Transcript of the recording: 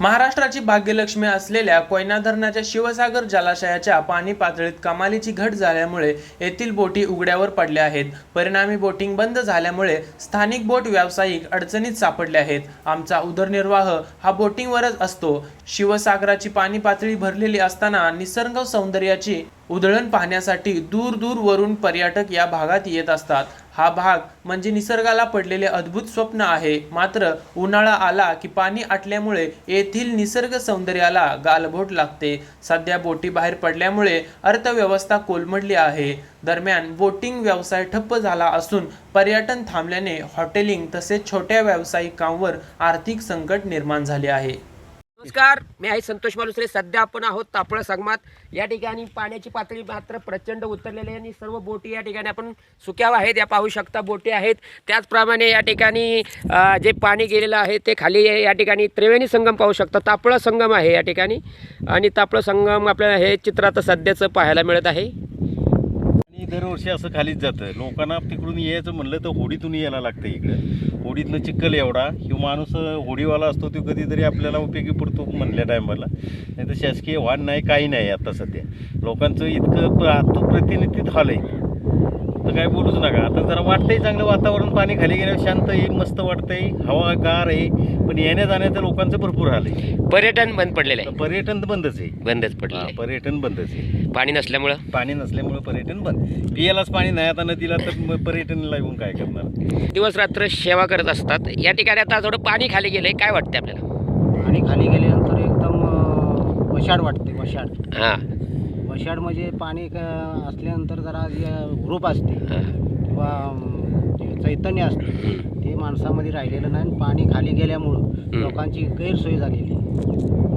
महाराष्ट्राची भाग्यलक्ष्मी असलेल्या कोयना धरणाच्या शिवसागर जलाशयाच्या पाणी पातळीत कमालीची घट झाल्यामुळे येथील बोटी उघड्यावर पडल्या आहेत. परिणामी बोटिंग बंद झाल्यामुळे स्थानिक बोट व्यावसायिक अडचणीत सापडले आहेत. आमचा उदरनिर्वाह हा बोटिंगवरच असतो. शिवसागराची पाणी पातळी भरलेली असताना निसर्ग सौंदर्याची उधळण पाहण्यासाठी दूर दूर वरून पर्यटक या भागात येत असतात. हा भाग म्हणजे निसर्गाला पडलेले अद्भुत स्वप्न आहे. मात्र उन्हाळा आला की पाणी आटल्यामुळे येथील निसर्ग सौंदर्याला गालबोट लागते. सध्या बोटी बाहेर पडल्यामुळे अर्थव्यवस्था कोलमडली आहे. दरम्यान बोटिंग व्यवसाय ठप्प झाला असून पर्यटन थांबल्याने हॉटेलिंग तसेच छोट्या व्यावसायिकांवर आर्थिक संकट निर्माण झाले आहे. नमस्कार मी आहे संतोष मालुसरे. सध्या आपण आहोत तापळा संगमात. या ठिकाणी पाण्याची पातळी मात्र प्रचंड उतरलेली आहे आणि सर्व बोटी या ठिकाणी आपण सुक्याव आहेत या पाहू शकता बोटी आहेत. त्याचप्रमाणे या ठिकाणी जे पाणी गेलेलं आहे ते खाली या ठिकाणी त्रिवेणी संगम पाहू शकता. तापळा संगम आहे या ठिकाणी. आणि तापळा संगम आपल्याला हे चित्र आता सध्याचं पाहायला मिळत आहे. दरवर्षी असं खालीच जातं. लोकांना तिकडून यायचं म्हणलं तर होडीतून यायला लागतं इकडं. होडीतनं चिखल एवढा. किंवा माणूस होडीवाला असतो तो कधीतरी आपल्याला उपयोगी पडतो म्हणल्या टायमाला. नाही तर शासकीय वाहन नाही काही नाही आता सध्या. लोकांचं इतकं प्र प्रतिनिधित हाल आहे तर काय बोलूच नका. आता जरा वाटतंय चांगलं वातावरण पाणी खाली गेल्यावर शांत आहे मस्त वाटतंय हवा गार आहे पण येण्या जाण्याचं लोकांचं भरपूर हाल आहे. पर्यटन बंद पडलेलं तर आहे पर्यटन बंदच आहे. बंदच पडलेलं हा, आहे पर्यटन बंदच आहे. पाणी नसल्यामुळं? पाणी नसल्यामुळे पर्यटन बंद. पियालाच पाणी नाही आता नदीला तर मग पर्यटनला येऊन काय करणार? दिवस रात्र सेवा करत असतात. या ठिकाणी आता थोडं पाणी खाली गेलंय. काय वाटतं आपल्याला? आणि खाली गेल्यानंतर एकदम अं, वशाड वाटते वशाड. हां. वशाड म्हणजे पाणी क- असल्यानंतर जरा जे ग्रुप असते. किंवा जे चैतन्य असते ते माणसामध्ये राहिलेलं नाही आणि पाणी खाली गेल्यामुळं लोकांची गैरसोय झालेली आहे.